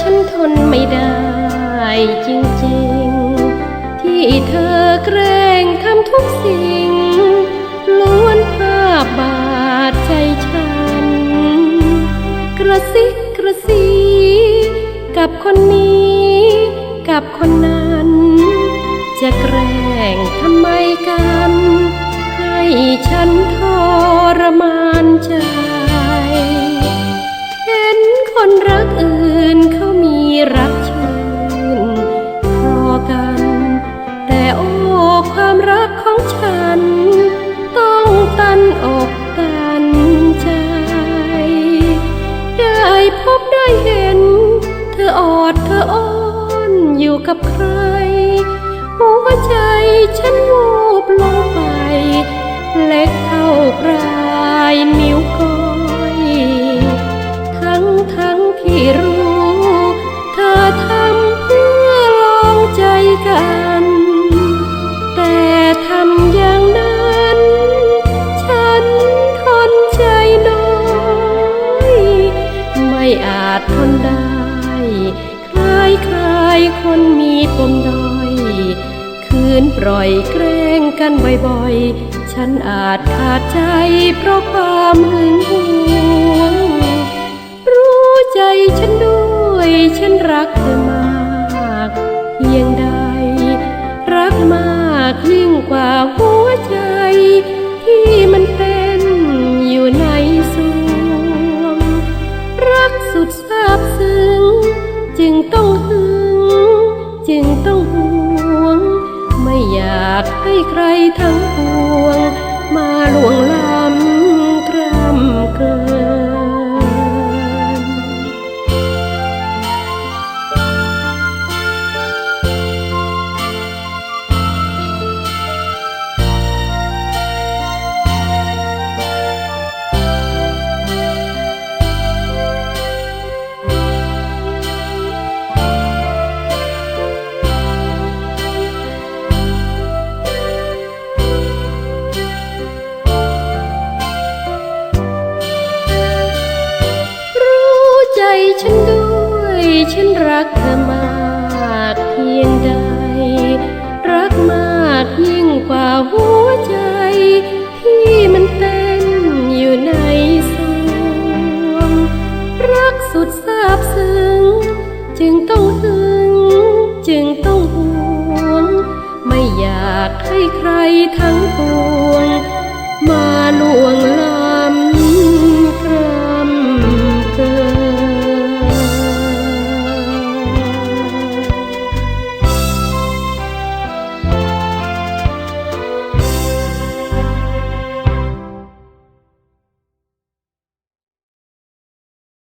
ฉันทนไม่ได้จริงๆ ที่เธอแกล้งทำทุกสิ่ง ล้วนภาพบาดใจฉัน กระซิก สี กับคนนี้ กับคนนั้น จะแกล้งทำไมกัน ให้ฉันทรมานใจ เห็นคนรักอื่นเขามีรักชื่นพอกัน แต่โอ้ความรักของฉัน ต้องตันอก กับใคร หัวใจฉันวูบลงไป เล็กเท่าปลายนิ้วก้อย ทั้งทั้งที่รู้ เธอทำเพื่อลองใจกัน แต่ทำอย่างนั้น ฉันทนใจน้อย ไม่อาจทนได้ายคายคนมีปมด้อย คืนปล่อยแกล้งกันบ่อยๆ ฉันอาจขาดใจเพราะความหึงหวง รู้ใจฉันด้วย ฉันรักเธอมากเพียงใด รักมากยิ่งกว่าหัวใจ ที่มันเต้น จึงต้องห่วง ไม่อยากให้ใครทั้งปวง ฉันรักเธอมากเพียงใด รักมากยิ่งกว่าหัวใจ ที่มันเต้นอยู่ในสวงรักสุดซาบซึ้งจึงต้องหึงจึงต้องห่วง ไม่อยากให้ใครทั้งปวงมาลวง